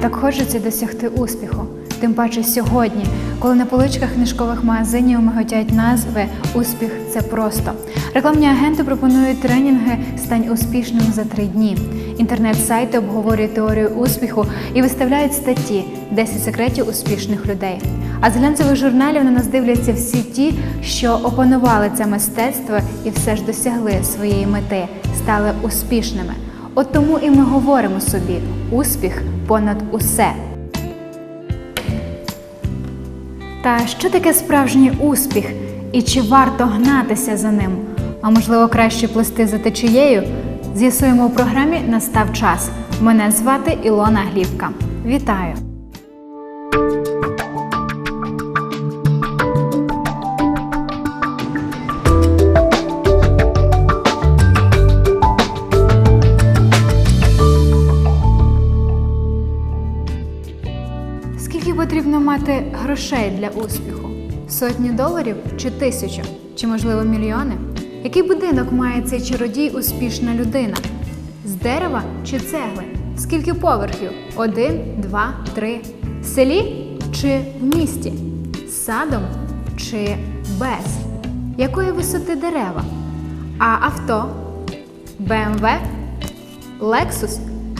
так хочеться досягти успіху. Тим паче сьогодні, коли на поличках книжкових магазинів миготять назви Успіх це просто. Рекламні агенти пропонують тренінги Стань успішним за три дні. Інтернет-сайти обговорюють теорію успіху і виставляють статті 10 секретів успішних людей. А з глянцевих журналів на нас дивляться всі ті, що опанували це мистецтво і все ж досягли своєї мети, стали успішними. От тому і ми говоримо собі успіх понад усе. Та що таке справжній успіх і чи варто гнатися за ним? А можливо, краще плести за течією? З'ясуємо у програмі Настав час. Мене звати Ілона Глівка. Вітаю! Потрібно мати грошей для успіху? Сотні доларів чи тисячу? Чи можливо мільйони? Який будинок має цей чародій успішна людина? З дерева чи цегли? Скільки поверхів? Один, два, три. В селі чи в місті? З садом чи без? Якої висоти дерева? А авто? БМВ? Лексус?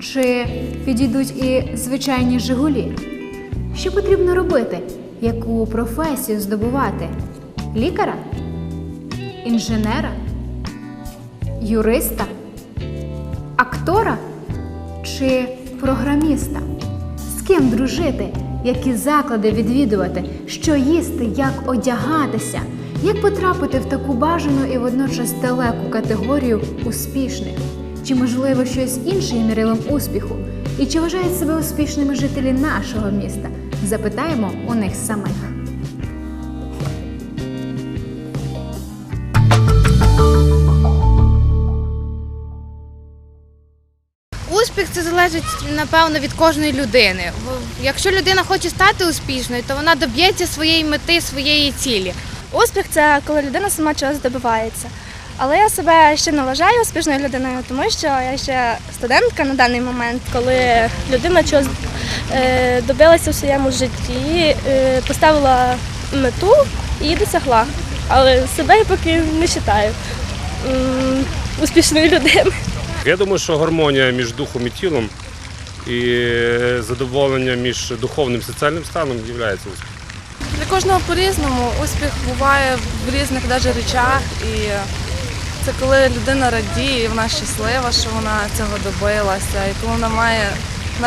Чи підійдуть і звичайні Жигулі? Що потрібно робити? Яку професію здобувати? Лікаря? Інженера? Юриста? Актора чи програміста? З ким дружити? Які заклади відвідувати? Що їсти, як одягатися? Як потрапити в таку бажану і водночас далеку категорію успішних? Чи можливо щось інше є мірилом успіху? І чи вважають себе успішними жителі нашого міста? Запитаємо у них самих. Успіх це залежить напевно від кожної людини. Якщо людина хоче стати успішною, то вона доб'ється своєї мети, своєї цілі. Успіх це коли людина сама чогось добивається. Але я себе ще не вважаю успішною людиною, тому що я ще студентка на даний момент, коли людина чогось добилася в своєму житті, е, поставила мету і досягла. Але себе я поки не вважаю успішною людиною. Я думаю, що гармонія між духом і тілом і задоволення між духовним і соціальним станом є успіхом. Для кожного по-різному успіх буває в різних навіть речах. І це коли людина радіє, вона щаслива, що вона цього добилася, і коли вона має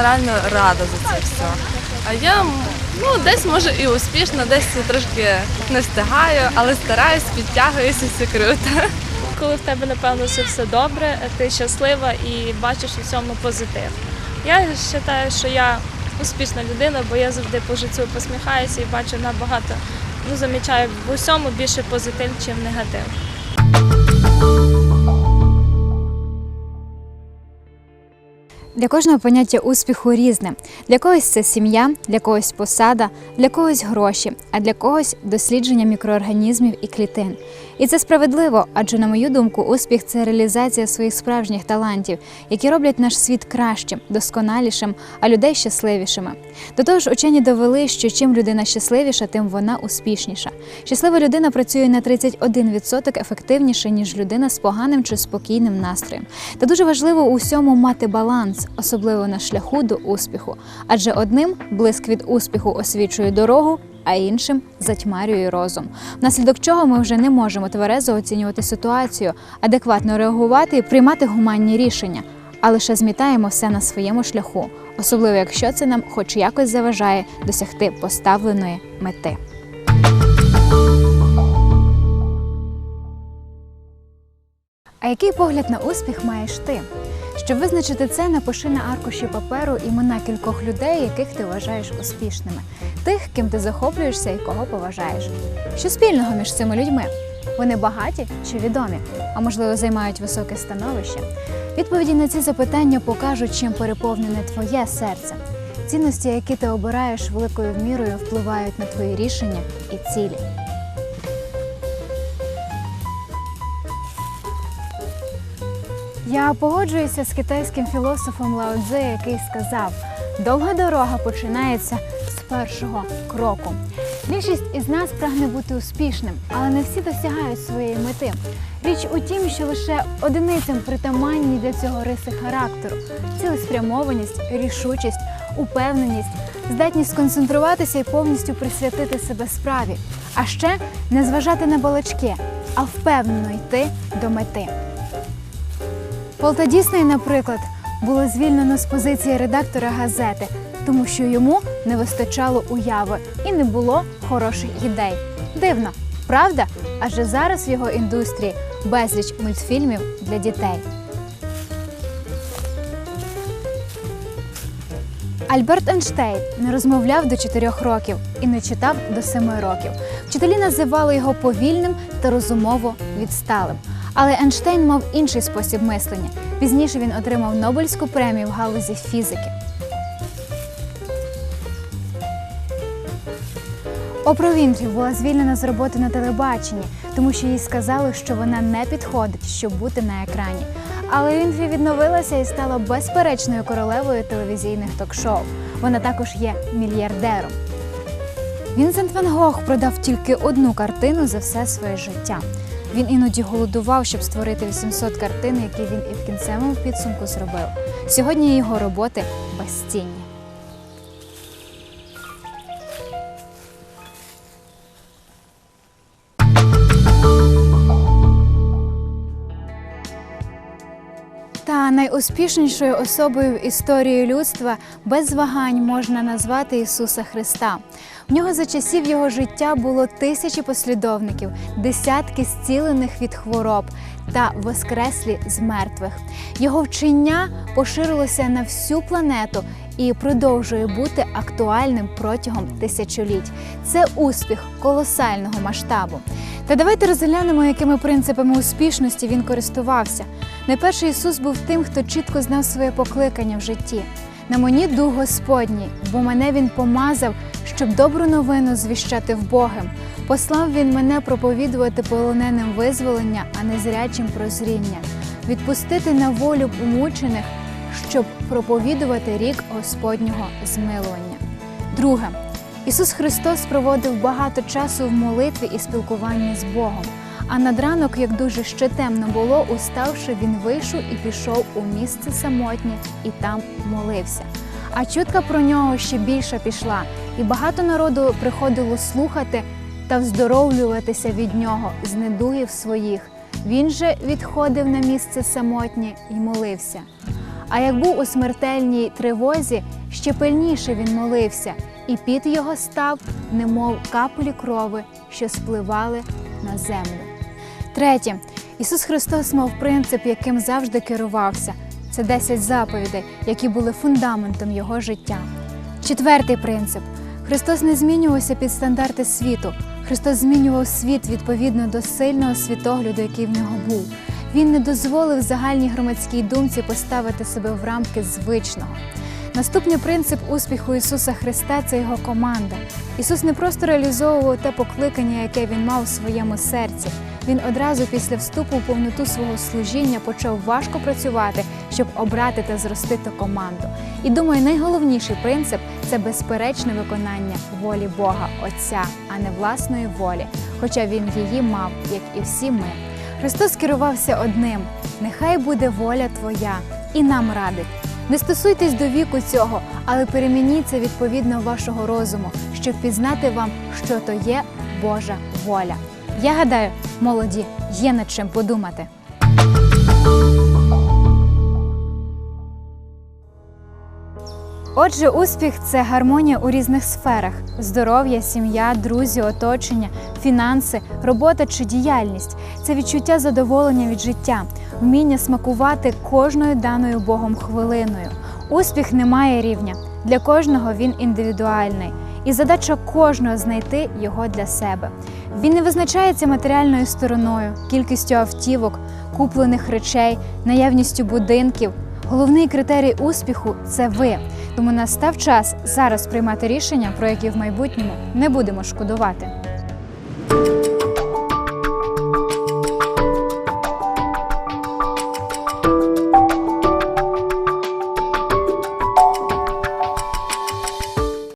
реально рада за це все. А я ну, десь може і успішна, десь трошки не встигаю, але стараюсь, підтягуюся, все круто. коли в тебе напевно все, все добре, ти щаслива і бачиш у цьому позитив. Я вважаю, що я успішна людина, бо я завжди по життю посміхаюся і бачу набагато, ну замічаю в усьому більше позитив, чим негатив. Для кожного поняття успіху різне. Для когось це сім'я, для когось посада, для когось гроші, а для когось дослідження мікроорганізмів і клітин. І це справедливо, адже, на мою думку, успіх це реалізація своїх справжніх талантів, які роблять наш світ кращим, досконалішим, а людей щасливішими. До того ж, учені довели, що чим людина щасливіша, тим вона успішніша. Щаслива людина працює на 31% ефективніше, ніж людина з поганим чи спокійним настроєм. Та дуже важливо у всьому мати баланс, особливо на шляху до успіху. Адже одним блиск від успіху освічує дорогу, а іншим затьмарює розум. Внаслідок чого ми вже не можемо тверезо оцінювати ситуацію, адекватно реагувати і приймати гуманні рішення, а лише змітаємо все на своєму шляху, особливо якщо це нам хоч якось заважає досягти поставленої мети. А який погляд на успіх маєш ти? Щоб визначити це, напиши на аркуші паперу імена кількох людей, яких ти вважаєш успішними, тих, ким ти захоплюєшся і кого поважаєш. Що спільного між цими людьми? Вони багаті чи відомі, а можливо займають високе становище? Відповіді на ці запитання покажуть, чим переповнене твоє серце. Цінності, які ти обираєш, великою мірою впливають на твої рішення і цілі. Я погоджуюся з китайським філософом Лао Цзи, який сказав: довга дорога починається з першого кроку. Більшість із нас прагне бути успішним, але не всі досягають своєї мети. Річ у тім, що лише одиницям притаманні для цього риси характеру: цілеспрямованість, рішучість, упевненість, здатність сконцентруватися і повністю присвятити себе справі, а ще не зважати на балачки, а впевнено йти до мети. Полта Дісней, наприклад, було звільнено з позиції редактора газети, тому що йому не вистачало уяви і не було хороших ідей. Дивно, правда? Адже зараз в його індустрії безліч мультфільмів для дітей. Альберт Ейнштейн не розмовляв до 4 років і не читав до 7 років. Вчителі називали його повільним та розумово відсталим. Але Ейнштейн мав інший спосіб мислення. Пізніше він отримав Нобелівську премію в галузі фізики. Опра Вінфрі була звільнена з роботи на телебаченні, тому що їй сказали, що вона не підходить, щоб бути на екрані. Але Вінфрі відновилася і стала безперечною королевою телевізійних ток-шоу. Вона також є мільярдером. Вінсент Ван Гог продав тільки одну картину за все своє життя. Він іноді голодував, щоб створити 800 картин, які він і в кінцевому підсумку зробив. Сьогодні його роботи безцінні. Найуспішнішою особою в історії людства без вагань можна назвати Ісуса Христа. В нього за часів його життя було тисячі послідовників, десятки зцілених від хвороб та воскреслі з мертвих. Його вчення поширилося на всю планету і продовжує бути актуальним протягом тисячоліть. Це успіх колосального масштабу. Та давайте розглянемо, якими принципами успішності він користувався. Найперше Ісус був тим, хто чітко знав своє покликання в житті. На мені дух Господній, бо мене Він помазав, щоб добру новину звіщати в Богом. Послав він мене проповідувати полоненим визволення, а не зрячим прозріння, відпустити на волю умучених, щоб проповідувати рік Господнього змилування. Друге, Ісус Христос проводив багато часу в молитві і спілкуванні з Богом. А над ранок, як дуже ще темно було, уставши, він вийшов і пішов у місце самотнє і там молився. А чутка про нього ще більше пішла, і багато народу приходило слухати та вздоровлюватися від нього з недугів своїх. Він же відходив на місце самотнє і молився. А як був у смертельній тривозі, ще пильніше він молився, і під його став, немов каплі крови, що спливали на землю. Третє, Ісус Христос мав принцип, яким завжди керувався. Це 10 заповідей, які були фундаментом його життя. Четвертий принцип: Христос не змінювався під стандарти світу. Христос змінював світ відповідно до сильного світогляду, який в нього був. Він не дозволив загальній громадській думці поставити себе в рамки звичного. Наступний принцип успіху Ісуса Христа це його команда. Ісус не просто реалізовував те покликання, яке він мав у своєму серці. Він одразу після вступу в повноту свого служіння почав важко працювати, щоб обрати та зростити команду. І думаю, найголовніший принцип це безперечне виконання волі Бога Отця, а не власної волі, хоча він її мав, як і всі ми. Христос керувався одним: нехай буде воля Твоя, і нам радить. Не стосуйтесь до віку цього, але перемініться відповідно вашого розуму, щоб пізнати вам, що то є Божа воля. Я гадаю, молоді, є над чим подумати. Отже, успіх це гармонія у різних сферах: здоров'я, сім'я, друзі, оточення, фінанси, робота чи діяльність. Це відчуття задоволення від життя, вміння смакувати кожною даною Богом хвилиною. Успіх не має рівня. Для кожного він індивідуальний, і задача кожного знайти його для себе. Він не визначається матеріальною стороною, кількістю автівок, куплених речей, наявністю будинків. Головний критерій успіху це ви. Тому настав час зараз приймати рішення, про які в майбутньому не будемо шкодувати.